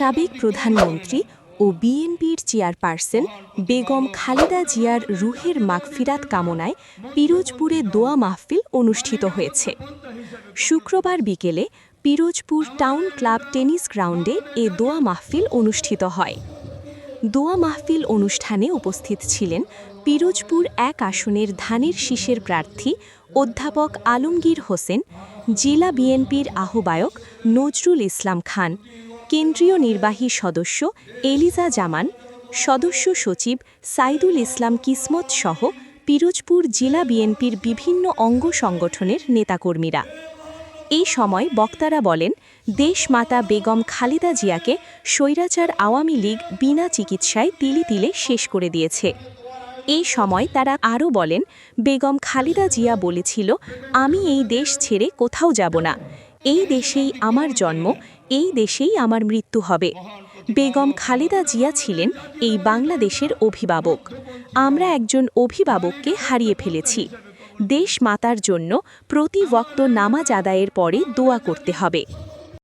সাবেক প্রধানমন্ত্রী ও বিএনপির চেয়ারপারসন বেগম খালেদা জিয়ার রুহের মাগফিরাত কামনায় পিরোজপুরে দোয়া মাহফিল অনুষ্ঠিত হয়েছে। শুক্রবার বিকেলে পিরোজপুর টাউন ক্লাব টেনিস গ্রাউন্ডে এ দোয়া মাহফিল অনুষ্ঠিত হয়। দোয়া মাহফিল অনুষ্ঠানে উপস্থিত ছিলেন পিরোজপুর এক আসনের ধানের শীষের প্রার্থী অধ্যাপক আলমগীর হোসেন, জেলা বিএনপির আহ্বায়ক নজরুল ইসলাম খান কেন্দ্রীয় নির্বাহী সদস্য এলিজা জামান, সদস্য সচিব সাইদুল ইসলাম কিসমত সহ পিরোজপুর জেলা বিএনপির বিভিন্ন অঙ্গ সংগঠনের নেতাকর্মীরা। এই সময় বক্তারা বলেন, দেশমাতা বেগম খালেদা জিয়াকে স্বৈরাচার আওয়ামী লীগ বিনা চিকিৎসায় তিলে তিলে শেষ করে দিয়েছে। এই সময় তারা আরও বলেন, বেগম খালেদা জিয়া বলেছিল, আমি এই দেশ ছেড়ে কোথাও যাব না। এই দেশেই আমার জন্ম, এই দেশেই আমার মৃত্যু হবে। বেগম খালেদা জিয়া ছিলেন এই বাংলাদেশের অভিভাবক। আমরা একজন অভিভাবককে হারিয়ে ফেলেছি। দেশ মাতার জন্য প্রতি বক্ত নামাজ আদায়ের পরে দোয়া করতে হবে।